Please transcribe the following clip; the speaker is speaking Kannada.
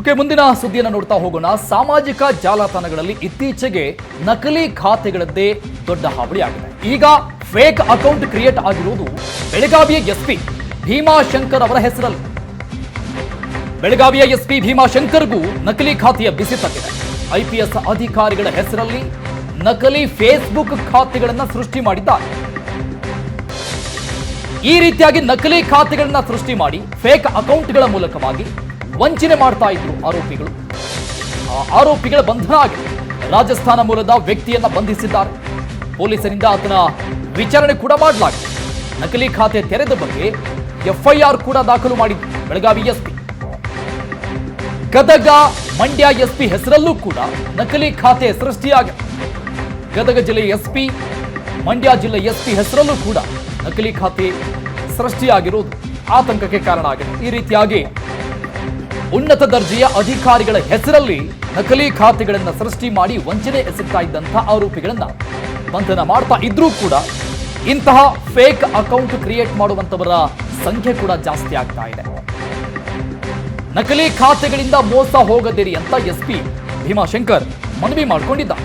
ಓಕೆ, ಮುಂದಿನ ಸುದ್ದಿಯನ್ನು ನೋಡ್ತಾ ಹೋಗೋಣ. ಸಾಮಾಜಿಕ ಜಾಲತಾಣಗಳಲ್ಲಿ ಇತ್ತೀಚೆಗೆ ನಕಲಿ ಖಾತೆಗಳದ್ದೇ ದೊಡ್ಡ ಹಾವಳಿ ಆಗಿದೆ. ಈಗ ಫೇಕ್ ಅಕೌಂಟ್ ಕ್ರಿಯೇಟ್ ಆಗಿರುವುದು ಬೆಳಗಾವಿಯ ಎಸ್ಪಿ ಭೀಮಾಶಂಕರ್ ಅವರ ಹೆಸರಲ್ಲಿ. ಬೆಳಗಾವಿಯ ಎಸ್ಪಿ ಭೀಮಾಶಂಕರ್ಗೂ ನಕಲಿ ಖಾತೆಯ ಬಿಸಿ ತಗ್ಗಿದೆ. ಐಪಿಎಸ್ ಅಧಿಕಾರಿಗಳ ಹೆಸರಲ್ಲಿ ನಕಲಿ ಫೇಸ್ಬುಕ್ ಖಾತೆಗಳನ್ನು ಸೃಷ್ಟಿ ಮಾಡಿದ್ದಾರೆ. ಈ ರೀತಿಯಾಗಿ ನಕಲಿ ಖಾತೆಗಳನ್ನು ಸೃಷ್ಟಿ ಮಾಡಿ ಫೇಕ್ ಅಕೌಂಟ್ಗಳ ಮೂಲಕವಾಗಿ ವಂಚನೆ ಮಾಡ್ತಾ ಇದ್ರು ಆರೋಪಿಗಳು. ಆರೋಪಿಗಳ ಬಂಧನ ಆಗಿದೆ ರಾಜಸ್ಥಾನ ಮೂಲದ ವ್ಯಕ್ತಿಯನ್ನ ಬಂಧಿಸಿದ್ದಾರೆ. ಪೊಲೀಸರಿಂದ ಆತನ ವಿಚಾರಣೆ ಕೂಡ ಮಾಡಲಾಗಿದೆ. ನಕಲಿ ಖಾತೆ ತೆರೆದ ಬಗ್ಗೆ ಎಫ್ಐಆರ್ ಕೂಡ ದಾಖಲು ಮಾಡಿದ್ರು ಬೆಳಗಾವಿ ಎಸ್ಪಿ. ಗದಗ ಮಂಡ್ಯ ಎಸ್ಪಿ ಹೆಸರಲ್ಲೂ ಕೂಡ ನಕಲಿ ಖಾತೆ ಸೃಷ್ಟಿಯಾಗಿದೆ. ಗದಗ ಜಿಲ್ಲೆ ಎಸ್ಪಿ, ಮಂಡ್ಯ ಜಿಲ್ಲೆ ಎಸ್ಪಿ ಹೆಸರಲ್ಲೂ ಕೂಡ ನಕಲಿ ಖಾತೆ ಸೃಷ್ಟಿಯಾಗಿರುವುದು ಆತಂಕಕ್ಕೆ ಕಾರಣ ಆಗಿದೆ. ಈ ರೀತಿಯಾಗಿ ಉನ್ನತ ದರ್ಜೆಯ ಅಧಿಕಾರಿಗಳ ಹೆಸರಲ್ಲಿ ನಕಲಿ ಖಾತೆಗಳನ್ನು ಸೃಷ್ಟಿ ಮಾಡಿ ವಂಚನೆ ಎಸಗ್ತಾ ಇದ್ದಂಥ ಆರೋಪಿಗಳನ್ನ ಬಂಧನ ಮಾಡ್ತಾ ಇದ್ರೂ ಕೂಡ ಇಂತಹ ಫೇಕ್ ಅಕೌಂಟ್ ಕ್ರಿಯೇಟ್ ಮಾಡುವಂತವರ ಸಂಖ್ಯೆ ಕೂಡ ಜಾಸ್ತಿ ಆಗ್ತಾ ಇದೆ. ನಕಲಿ ಖಾತೆಗಳಿಂದ ಮೋಸ ಹೋಗದಿರಿ ಅಂತ ಎಸ್ಪಿ ಭೀಮಾಶಂಕರ್ ಮನವಿ ಮಾಡಿಕೊಂಡಿದ್ದಾರೆ.